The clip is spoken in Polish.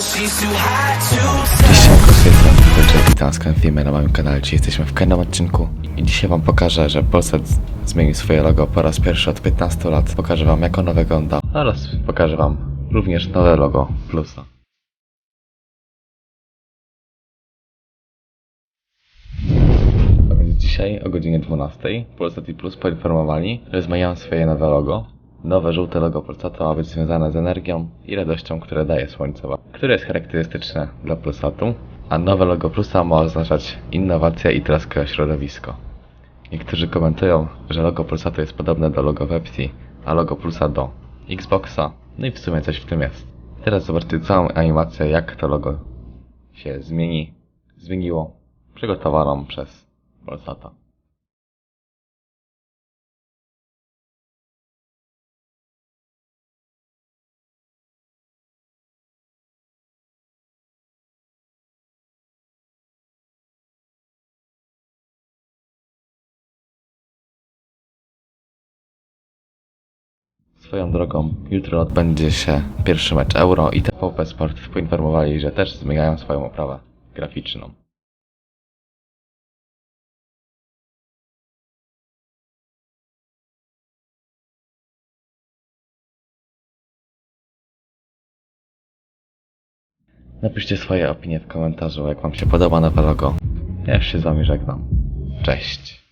to Siemanko, z witam z na moim kanale. Jesteśmy w kolejnym odcinku i dzisiaj wam pokażę, że Polsat zmienił swoje logo po raz pierwszy od 15 lat. Pokażę wam jak ono wygląda oraz pokażę wam również nowe logo Plusa. A więc dzisiaj o godzinie 12 Polsat i Plus poinformowali, że zmieniają swoje nowe logo. Nowe żółte logo Polsatu ma być związane z energią i radością, które daje słońce, które jest charakterystyczne dla Polsatu, a nowe logo Plusa ma oznaczać innowację i troskę o środowisko. Niektórzy komentują, że logo Polsatu jest podobne do logo Pepsi, a logo Plusa do Xboxa, no i w sumie coś w tym jest. Teraz zobaczcie całą animację, jak to logo się zmieni, zmieniło, przygotowaną przez Polsata. Swoją drogą, jutro odbędzie się pierwszy mecz Euro i TVP Sport poinformowali, że też zmieniają swoją oprawę graficzną. Napiszcie swoje opinie w komentarzu, jak wam się podoba nowe logo. Ja już się z wami żegnam. Cześć.